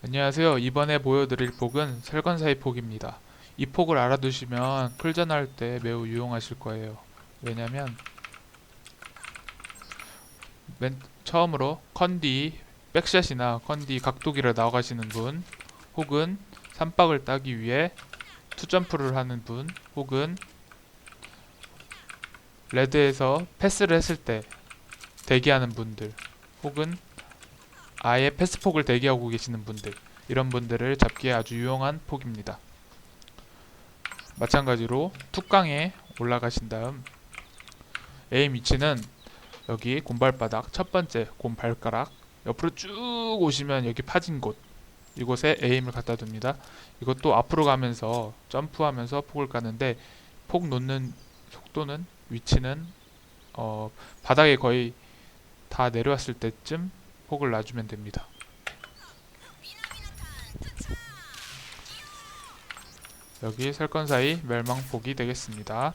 안녕하세요. 이번에 보여드릴 폭은 설건사의 폭입니다. 이 폭을 알아두시면 클전 할 때 매우 유용하실 거예요. 왜냐면 맨 처음으로 컨디 백샷이나 컨디 각도기를 나가시는 분 혹은 삼박을 따기 위해 투점프를 하는 분 혹은 레드에서 패스를 했을 때 대기하는 분들 혹은 아예 패스폭을 대기하고 계시는 분들 이런 분들을 잡기에 아주 유용한 폭입니다. 마찬가지로 툭강에 올라가신 다음 에임 위치는 여기 곰발바닥 첫 번째 곰발가락 옆으로 쭉 오시면 여기 파진 곳 이곳에 에임을 갖다 둡니다. 이것도 앞으로 가면서 점프하면서 폭을 까는데 폭 놓는 속도는 위치는 어, 바닥에 거의 다 내려왔을 때쯤 폭을 놔주면 됩니다. 여기 설건 사이 멸망폭이 되겠습니다.